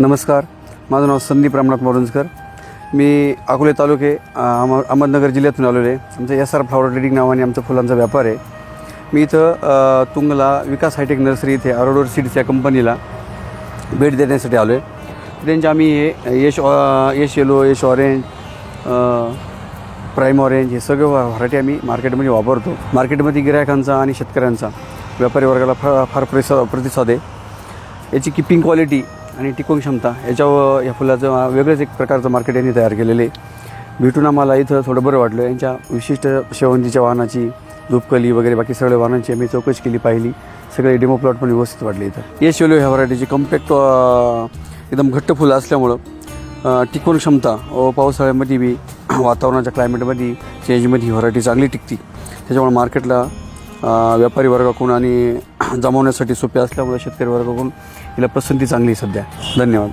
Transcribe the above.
नमस्कार माझं नाव संदीप रामनाथ मोरंजकर. मी अकोले तालुके अम अहम अहमदनगर जिल्ह्यातून आलेलो आहे. आमचं एस आर फ्लॉवर ट्रेडिंग नावाने आमचा फुलांचा व्यापार आहे. मी इथं तुंगला विकास हायटेक नर्सरी इथे अरोडोर सीड्स या कंपनीला भेट देण्यासाठी आलो आहे त्यांचे आम्ही हे Yash Yash yellow Yash orange prime orange हे सगळे व्हरायटी आम्ही मार्केटमध्ये वापरतो. मार्केटमध्ये गिरायकांचा आणि शेतकऱ्यांचा व्यापारी वर्गाला फार फार प्रतिसा प्रतिसाद आहे. याची किपिंग क्वालिटी आणि टिकवून क्षमता याच्यावर या फुलाचं वेगळंच एक प्रकारचं मार्केट यांनी तयार केलेलं. आहे भेटून आम्हाला इथं थोडं बरं वाटलं. यांच्या विशिष्ट शेवंतीच्या वाहनाची धूपकली वगैरे बाकी सगळ्या वाहनांची आम्ही चौकशी केली पाहिली. सगळे डेमो प्लॉट पण व्यवस्थित वाटले इथं. यश वेलो ह्या व्हरायटीची कम्पॅक्ट एकदम घट्ट फुलं असल्यामुळं टिकून टिकवून क्षमता व पावसाळ्यामध्ये बी वातावरणाच्या क्लायमेटमध्ये चेंजमध्ये ही व्हरायटी चांगली टिकती. त्याच्यामुळे मार्केटला व्यापारी वर्गाकडून आणि जमवण्यासाठी सोपे असल्यामुळे शेतकरी वर्गाकडून हिला पसंती चांगली आहे सध्या. धन्यवाद.